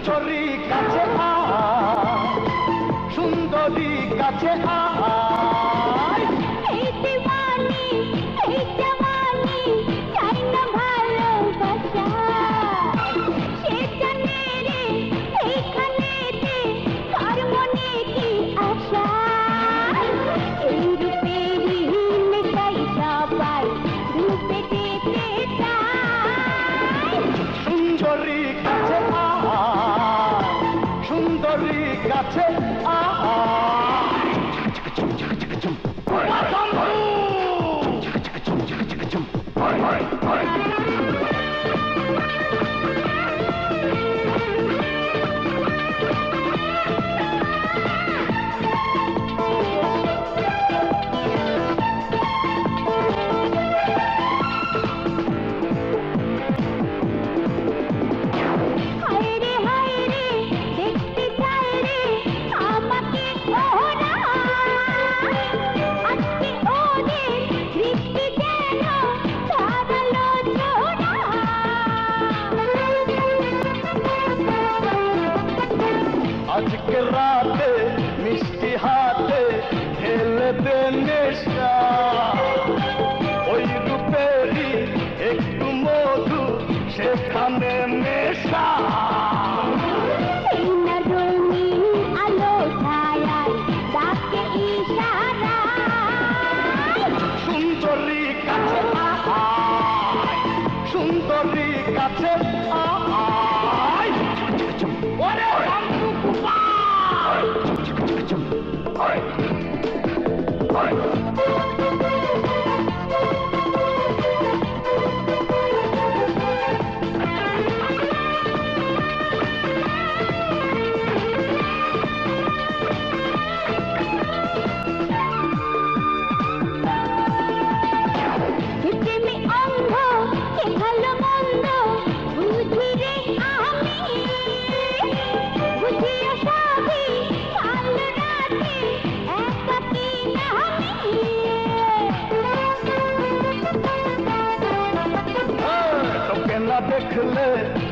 সুন্দরী কাছে সুন্দরী কাছে আয় সুন্দরী রাতে মিষ্টি হাতে ঢেলে দে নেশা। ওই রূপেরই একটু মধু সেখানে মেশা এই না রঙিন আলো ছায়ায় ডাকে সুন্দরী কাছে সুন্দরী কাছে আয়। Bye. Bye.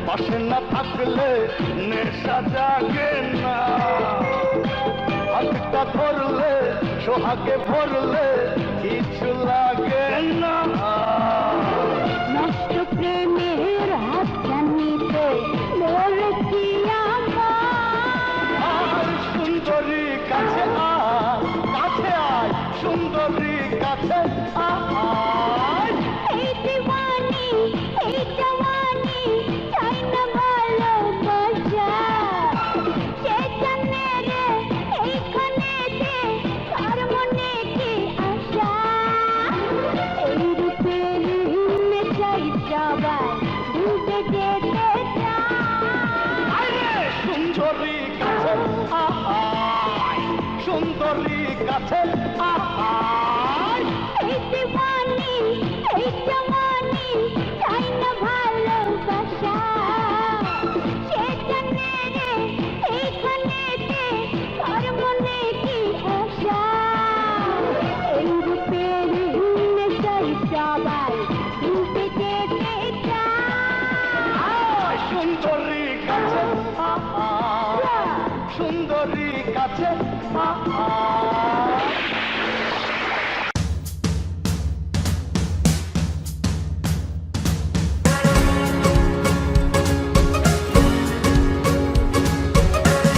পাশে না থাকলে নেশা জাগে না। হাতটা ধরলে সোহাগে ভরলে কিছু লাগে না। নষ্ট প্রেমের হাত জানিতে মরেছি আমার? সুন্দরী কাছে আয় কাছে আয় সুন্দরী কাছে আয়। আয় সুন্দরী কাছে আয় এই দিওয়ানি এই জওয়ানি চাই না ভালোবাসা? সে জানে রে এইখানেতে কার মনে কি আশা? এই রূপের নেশাই সবাই ডুবে যেতে আয় সুন্দরী সুন্দরী কাছে আয়